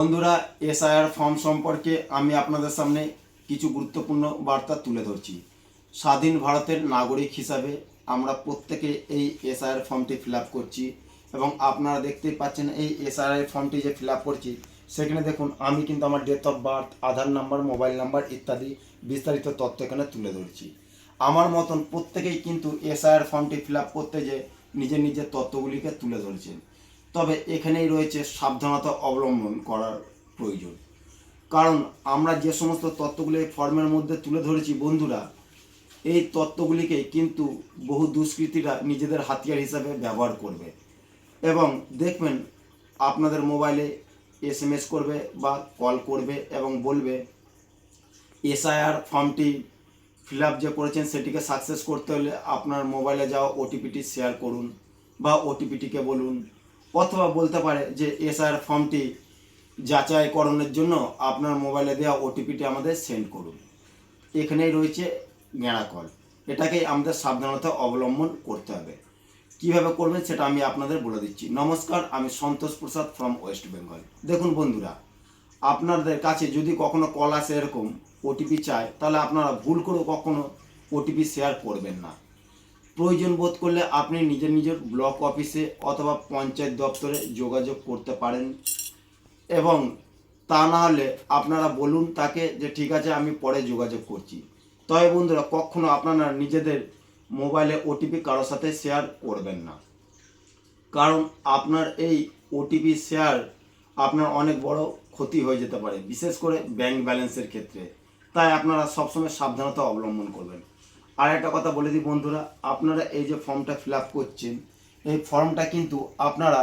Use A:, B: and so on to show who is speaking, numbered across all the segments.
A: বন্ধুরা, SIR form সম্পর্কে আমি আপনাদের সামনে কিছু গুরুত্বপূর্ণ বার্তা তুলে ধরছি। স্বাধীন ভারতের নাগরিক হিসাবে আমরা প্রত্যেকে এই এসআইআর ফর্মটি ফিল করছি এবং আপনারা দেখতেই পাচ্ছেন এই এসআইআর ফর্মটি যে ফিল করছি, সেখানে দেখুন, আমি কিন্তু আমার date of birth Aadhaar number mobile number ইত্যাদি বিস্তারিত তথ্য এখানে তুলে ধরছি। আমার মতন প্রত্যেকেই কিন্তু এসআইআর ফর্মটি ফিল করতে যে নিজের নিজের তথ্যগুলিকে তুলে ধরছেন। তবে এখানেই রয়েছে সাবধানতা অবলম্বন করার প্রয়োজন। কারণ আমরা যে সমস্ত তত্ত্বগুলি ফর্মের মধ্যে তুলে ধরেছি বন্ধুরা, এই তত্ত্বগুলিকে কিন্তু বহু দুষ্কৃতীরা নিজেদের হাতিয়ার হিসাবে ব্যবহার করবে। এবং দেখবেন আপনাদের মোবাইলে এস করবে বা কল করবে এবং বলবে, এসআইআর ফর্মটি ফিল আপ যে করেছেন সেটিকে সাকসেস করতে হলে আপনার মোবাইলে যাওয়া ওটিপিটি শেয়ার করুন বা ওটিপিটিকে বলুন। অথবা বলতে পারে যে এসআইআর ফর্মটি যাচাইকরণের জন্য আপনার মোবাইলে দেওয়া ওটিপিটি আমাদের সেন্ড করুন। এখানেই রয়েছে গেঁড়া কল। এটাকেই আমাদের সাবধানতা অবলম্বন করতে হবে। কীভাবে করবেন সেটা আমি আপনাদের বলে দিচ্ছি। নমস্কার, আমি Santosh Prasad from West Bengal দেখুন বন্ধুরা, আপনাদের কাছে যদি কখনো কল আসে এরকম, ওটিপি চায়, তাহলে আপনারা ভুল করে কখনো ওটিপি শেয়ার করবেন না। প্রয়োজন বোধ করলে আপনি নিজের নিজের ব্লক অফিসে অথবা পঞ্চায়েত দপ্তরে যোগাযোগ করতে পারেন। এবং তা না হলে আপনারা বলুন তাকে যে, ঠিক আছে, আমি পরে যোগাযোগ করছি। তবে বন্ধুরা, কখনো আপনারা নিজেদের মোবাইলে ওটিপি কারোর সাথে শেয়ার করবেন না। কারণ আপনার এই ওটিপি শেয়ার আপনার অনেক বড় ক্ষতি হয়ে যেতে পারে, বিশেষ করে ব্যাংক ব্যালেন্সের ক্ষেত্রে। তাই আপনারা সবসময় সাবধানতা অবলম্বন করবেন। আর একটা কথা বলে দিই বন্ধুরা, আপনারা এই যে ফর্মটা ফিল আপ করছেন, এই ফর্মটা কিন্তু আপনারা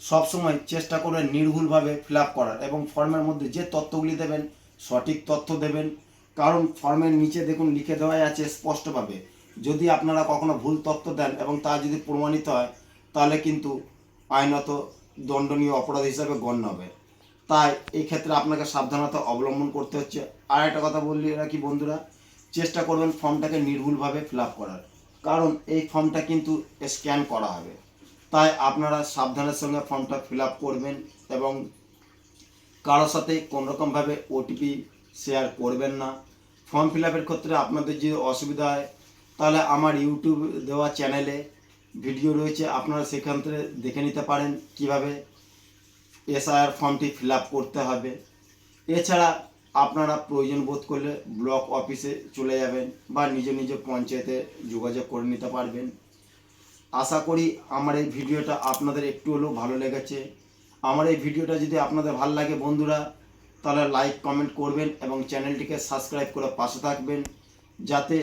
A: সবসময় চেষ্টা করবেন নির্ভুলভাবে ফিল আপ করার এবং ফর্মের মধ্যে যে তথ্যগুলি দেবেন, সঠিক তথ্য দেবেন। কারণ ফর্মের নিচে দেখুন লিখে দেওয়াই আছে স্পষ্টভাবে। যদি আপনারা কখনো ভুল তথ্য দেন এবং তা যদি প্রমাণিত হয়, তাহলে কিন্তু আইনত দণ্ডনীয় অপরাধ হিসাবে গণ্য হবে। তাই এই ক্ষেত্রে আপনাকে সাবধানতা অবলম্বন করতে হচ্ছে। আর একটা কথা বললি এরা কি বন্ধুরা চেষ্টা করবেন ফর্মটাকে নির্ভুলভাবে ফিল করার। কারণ এই ফর্মটা কিন্তু স্ক্যান করা হবে। তাই আপনারা সাবধানের সঙ্গে ফর্মটা ফিল করবেন এবং কারোর সাথে কোনোরকমভাবে ওটিপি শেয়ার করবেন না। ফর্ম ফিল ক্ষেত্রে আপনাদের যে অসুবিধা হয়, তাহলে আমার ইউটিউব দেওয়া চ্যানেলে ভিডিও রয়েছে, আপনারা সেখান থেকে দেখে নিতে পারেন কীভাবে এসআইআর ফর্মটি ফিল করতে হবে। এছাড়া আপনারা প্রয়োজন বোধ করলে ব্লক অফিসে চলে যাবেন বা নিজ নিজ পঞ্চায়েতে যোগাযোগ করে নিতে পারবেন। আশা করি আমার এই ভিডিওটা আপনাদের একটু হলেও ভালো লেগেছে। আমার এই ভিডিওটা যদি আপনাদের ভালো লাগে বন্ধুরা, তাহলে লাইক, কমেন্ট করবেন এবং চ্যানেলটিকে সাবস্ক্রাইব করে পাশে থাকবেন। যাতে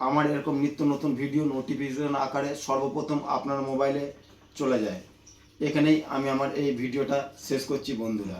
A: আমার এরকম নিত্য নতুন ভিডিও নোটিফিকেশন আকারে সর্বপ্রথম আপনার মোবাইলে চলে যায়। এখানেই আমি আমার এই ভিডিওটা শেষ করছি বন্ধুরা।